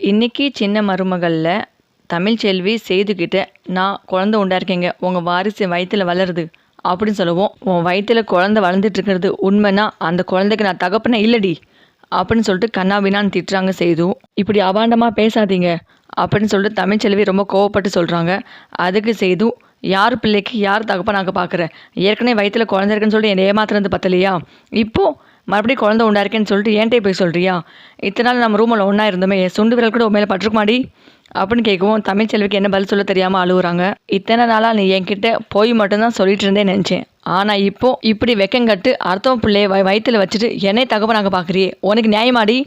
இன்னைக்கு சின்ன மருமகளில் தமிழ்ச்செல்வி செய்துக்கிட்ட நான் குழந்த உண்டாயிருக்கேங்க உங்கள் வாரிசு வயிற்றில் வளருது. அப்படின்னு சொல்லுவோம். உன் வயிற்றில் குழந்த வளர்ந்துட்டுருக்கிறது உண்மைனா உண்மைன்னா அந்த குழந்தைக்கு நான் தகப்பனே இல்லடி. அப்படின்னு சொல்லிட்டு கண்ணாவினான்னு திட்டுறாங்க செய்தும் இப்படி அபாண்டமாக பேசாதீங்க. அப்படின்னு சொல்லிட்டு தமிழ்ச்செல்வி ரொம்ப கோவப்பட்டு சொல்கிறாங்க அதுக்கு செய்தும் யார் பிள்ளைக்கு யார் தகப்பனாக்க பார்க்குற ஏற்கனவே வயிற்றில் குழந்தை இருக்குன்னு சொல்லிட்டு என்னை ஏமாத்துறது பத்தலையா? இப்போது மறுபடியும் குழந்தை உண்டாயிருக்கேன்னு சொல்லிட்டு ஏன்ட்டே போய் சொல்கிறியா இத்தனை நாள் நம்ம ரூமில் ஒன்றா இருந்தோமே சுண்டு விரல் கூட உண்மையில பட்டிருக்குமாடி? அப்படின்னு கேட்கவும் தமிழ்ச்செல்விக்கு என்ன பதில் சொல்ல தெரியாமல் அழுகுறாங்க. இத்தனை நாளாக நீ என்கிட்ட போய் மட்டும்தான் சொல்லிட்டு இருந்தேன் நினச்சேன். ஆனால் இப்போ இப்படி வெக்கங்கட்டு அர்த்தம் பிள்ளைய வயிற்றுல வயிற்றில் வச்சுட்டு என்னை நாங்கள் பார்க்குறியே உனக்கு நியாயமாடி?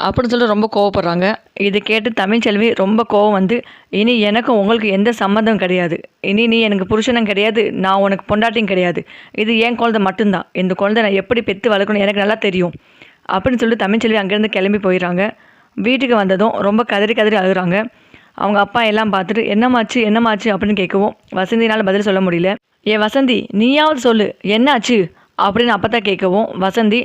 அப்படின்னு சொல்லிட்டு ரொம்ப கோவப்படுறாங்க. இது கேட்டு தமிழ்ச்செல்வி ரொம்ப கோவம் வந்து இனி எனக்கும் உங்களுக்கு எந்த சம்மந்தம் கிடையாது. இனி நீ எனக்கு புருஷனும் கிடையாது நான் உனக்கு பொண்டாட்டியும் கிடையாது. இது என் குழந்தை மட்டும்தான். இந்த குழந்தை நான் எப்படி பெற்று வளர்க்கணும் எனக்கு நல்லா தெரியும். அப்படின்னு சொல்லிட்டு தமிழ்ச்செல்வி அங்கேருந்து கிளம்பி போயிடுறாங்க. வீட்டுக்கு வந்ததும் ரொம்ப கதறி கதறி அழுகுறாங்க. அவங்க அப்பா எல்லாம் பார்த்துட்டு என்னமாச்சு என்னமாச்சு? அப்படின்னு கேட்கவும் வசந்தினால் பதில் சொல்ல முடியல. ஏ வசந்தி நீயாவது சொல்லு. என்னாச்சு? அப்படின்னு அப்போ தான் கேட்கவும் வசந்தி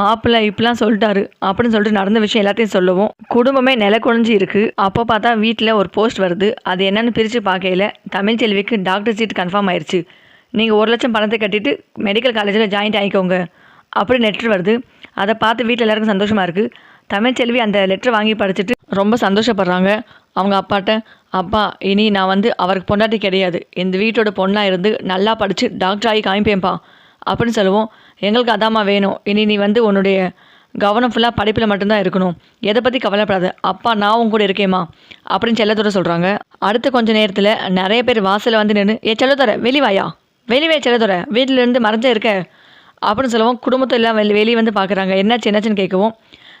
மாப்பிள்ளை இப்படிலாம் சொல்லிட்டாரு. அப்படின்னு சொல்லிட்டு நடந்த விஷயம் எல்லாத்தையும் சொல்லவும் குடும்பமே நில குழஞ்சி இருக்கு. அப்போ பார்த்தா வீட்டில் ஒரு போஸ்ட் வருது. அது என்னன்னு பிரித்து பார்க்கையில தமிழ்ச்செல்விக்கு டாக்டர் சீட் கன்ஃபார்ம் ஆயிடுச்சு நீங்கள் ஒரு லட்சம் பணத்தை கட்டிட்டு மெடிக்கல் காலேஜில் ஜாயின் ஆகிக்கோங்க அப்படி லெட்ரு வருது. அதை பார்த்து வீட்டில் எல்லாருக்கும் சந்தோஷமாக இருக்குது தமிழ்ச்செல்வி அந்த லெட்டர் வாங்கி படிச்சுட்டு ரொம்ப சந்தோஷப்படுறாங்க. அவங்க அப்பாட்ட அப்பா இனி நான் வந்து அவருக்கு பொண்டாட்டி கிடையாது. இந்த வீட்டோட பொண்ணாக இருந்து நல்லா படித்து டாக்டர் ஆகி காமிப்பேன்ப்பா. அப்படின்னு சொல்லுவோம். எங்களுக்கு அதாம்மா வேணும். இனி நீ வந்து உன்னுடைய கவனம் ஃபுல்லாக படிப்பில் மட்டும்தான் இருக்கணும். எதை பற்றி கவலைப்படாத. அப்பா நான் உன் கூட இருக்கேம்மா. அப்படின்னு செல்லத்தோட சொல்கிறாங்க அடுத்த கொஞ்ச நேரத்தில் நிறைய பேர் வாசலில் வந்து நின்று ஏ செல்லத்தோட வெளிவாயா வெளிவே செல்லத்தோட. வீட்டிலேருந்து மறைஞ்ச இருக்க. அப்படின்னு சொல்லவும். குடும்பத்தை எல்லாம் வெளி வெளியே வந்து பார்க்குறாங்க என்னாச்சு என்னாச்சுன்னு கேட்கவும்.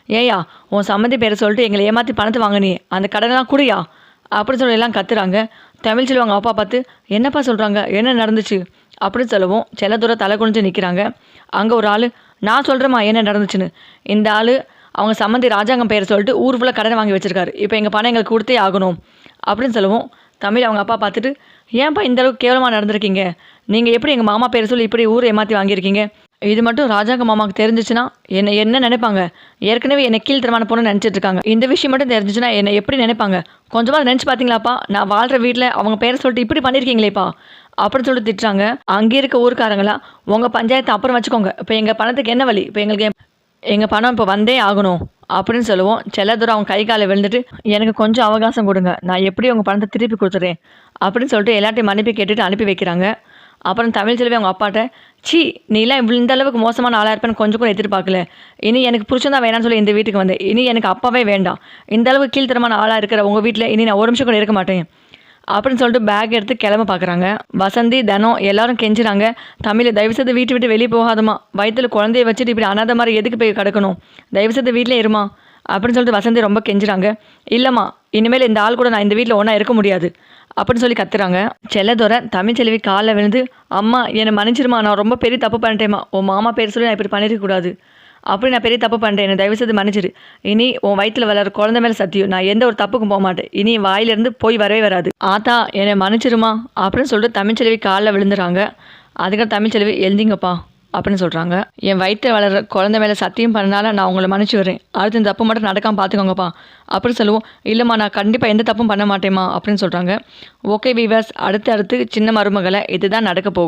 ஏயா உன் சம்மந்தி பேரை சொல்லிட்டு எங்களை ஏமாற்றி பணத்தை வாங்கினி. அந்த கடனெலாம் குடியா அப்படின்னு சொல்லி எல்லாம் கத்துறாங்க. தமிழ் சொல்லுவாங்க அப்பா பார்த்து என்னப்பா சொல்கிறாங்க என்ன நடந்துச்சு? அப்படின்னு சொல்லவும் செல்ல தூரம் தலை குனிஞ்சு நிற்கிறாங்க அங்கே ஒரு ஆள் நான் சொல்கிறேம்மா என்ன நடந்துச்சுன்னு. இந்த ஆள் அவங்க சம்மந்தி ராஜாங்கம் பெயரை சொல்லிட்டு ஊர் ஃபுல்லாக கடனை வாங்கி வச்சிருக்காரு. இப்போ எங்கள் பணம் எங்களுக்கு கொடுத்தே ஆகணும். அப்படின்னு சொல்லவும் தமிழ் அவங்க அப்பா பார்த்துட்டு ஏன்ப்பா இந்த அளவுக்கு கேவலமாக நடந்திருக்கீங்க? நீங்கள் எப்படி எங்கள் மாமா பேரை சொல்லி இப்படி ஊர் ஏமாற்றி வாங்கியிருக்கீங்க? இது மட்டும் ராஜாங்க மாமாவுக்கு தெரிஞ்சிச்சுன்னா என்ன என்ன நினைப்பாங்க? ஏற்கனவே என்னை கீழ்த்தரமான பொண்ணு நினச்சிட்டு இருக்காங்க. இந்த விஷயம் மட்டும் தெரிஞ்சிச்சுன்னா என்னை எப்படி நினைப்பாங்க? கொஞ்சமாக நினச்சி பார்த்தீங்களாப்பா நான் வாழ்கிற வீட்டில் அவங்க பேரை சொல்லிட்டு இப்படி பண்ணியிருக்கீங்களேப்பா? அப்படின்னு சொல்லிட்டு திட்டுறாங்க. அங்கே இருக்க ஊருக்காரங்களா உங்கள் பஞ்சாயத்தை அப்புறம் வச்சுக்கோங்க. இப்போ எங்கள் பணத்துக்கு என்ன வழி இப்போ எங்களுக்கு எங்கள் பணம் இப்போ வந்தே ஆகணும் அப்படின்னு சொல்லுவோம். செல்லதூரம் அவங்க கை காலை விழுந்துட்டு எனக்கு கொஞ்சம் அவகாசம் கொடுங்க. நான் எப்படி உங்கள் பணத்தை திருப்பி கொடுத்துறேன். அப்படின்னு சொல்லிட்டு எல்லாத்தையும் மன்னிப்பு கேட்டுட்டு அனுப்பி வைக்கிறாங்க. அப்புறம் தமிழ் செல்வி அவங்க அப்பாட்ட சி நீலாம் இவ்வளோ இந்த அளவுக்கு மோசமான ஆளாக இருப்பேன்னு கொஞ்சம் கூட எதிர்பார்க்கல. இனி எனக்கு பிடிச்சிருந்தா வேணாம்னு சொல்லி இந்த வீட்டுக்கு வந்தேன். இனி எனக்கு அப்பாவே வேண்டாம். இந்த அளவுக்கு கீழ்த்தரமான ஆளாக இருக்கிற உங்கள் வீட்டில் இனி நான் ஒரு நிமிஷம் கூட இருக்க மாட்டேன். அப்படின்னு சொல்லிட்டு பேக் எடுத்து கிளம்ப பார்க்குறாங்க வசந்தி தனம் எல்லாரும் கெஞ்சுறாங்க. தமிழ் தயவுசெய்து வீட்டு விட்டு வெளியே போகாதமா வயிற்றில் குழந்தைய வச்சுட்டு இப்படி அனாத மாதிரி எதுக்கு போய் கிடக்கணும்? தயவுசெய்து வீட்டிலே இருமா. அப்படின்னு சொல்லிட்டு வசந்தி ரொம்ப கெஞ்சுறாங்க. இல்லைம்மா இனிமேல் இந்த ஆள் கூட நான் இந்த வீட்டில் ஒன்றா இருக்க முடியாது. அப்படின்னு சொல்லி கத்துறாங்க. செல்லதோர தமிழ்ச்செல்வி காலில் விழுந்து அம்மா என்னை மன்னிச்சிருமா நான் ரொம்ப பெரிய தப்பு பண்ணிட்டேம்மா. உன் மாமா பேர் சொல்லி நான் இப்படி பண்ணிருக்கக்கூடாது அப்படி நான் பெரிய தப்பு பண்ணிட்டேன். என்னை தயவுசெய்து மன்னிச்சிரு. இனி உன் வயிற்றில் வளர குழந்த மேலே சத்தியம். நான் எந்த ஒரு தப்புக்கும் போக மாட்டேன். இனி வாயிலிருந்து போய் வரவே வராது. ஆத்தா என்னை மன்னிச்சிருமா அப்படின்னு சொல்லிட்டு தமிழ்ச்செல்வி காலில் விழுந்துறாங்க. அதுக்கப்புறம் தமிழ்ச்செல்வி எழுந்திங்கப்பா. அப்படின்னு சொல்கிறாங்க என் வயிற்று வளர குழந்த மேலே சத்தியம் பண்ணனால நான் உங்களை மன்னிச்சு வரேன் அடுத்து இந்த தப்பு மட்டும் நடக்காமல் பார்த்துக்கோங்கப்பா அப்படின்னு சொல்லுவோம். இல்லைம்மா நான் கண்டிப்பாக எந்த தப்பும் பண்ண மாட்டேம்மா அப்படின்னு சொல்கிறாங்க ஓகே வீவர்ஸ் அடுத்து அடுத்து சின்ன மருமகளை இதுதான் நடக்க போகும்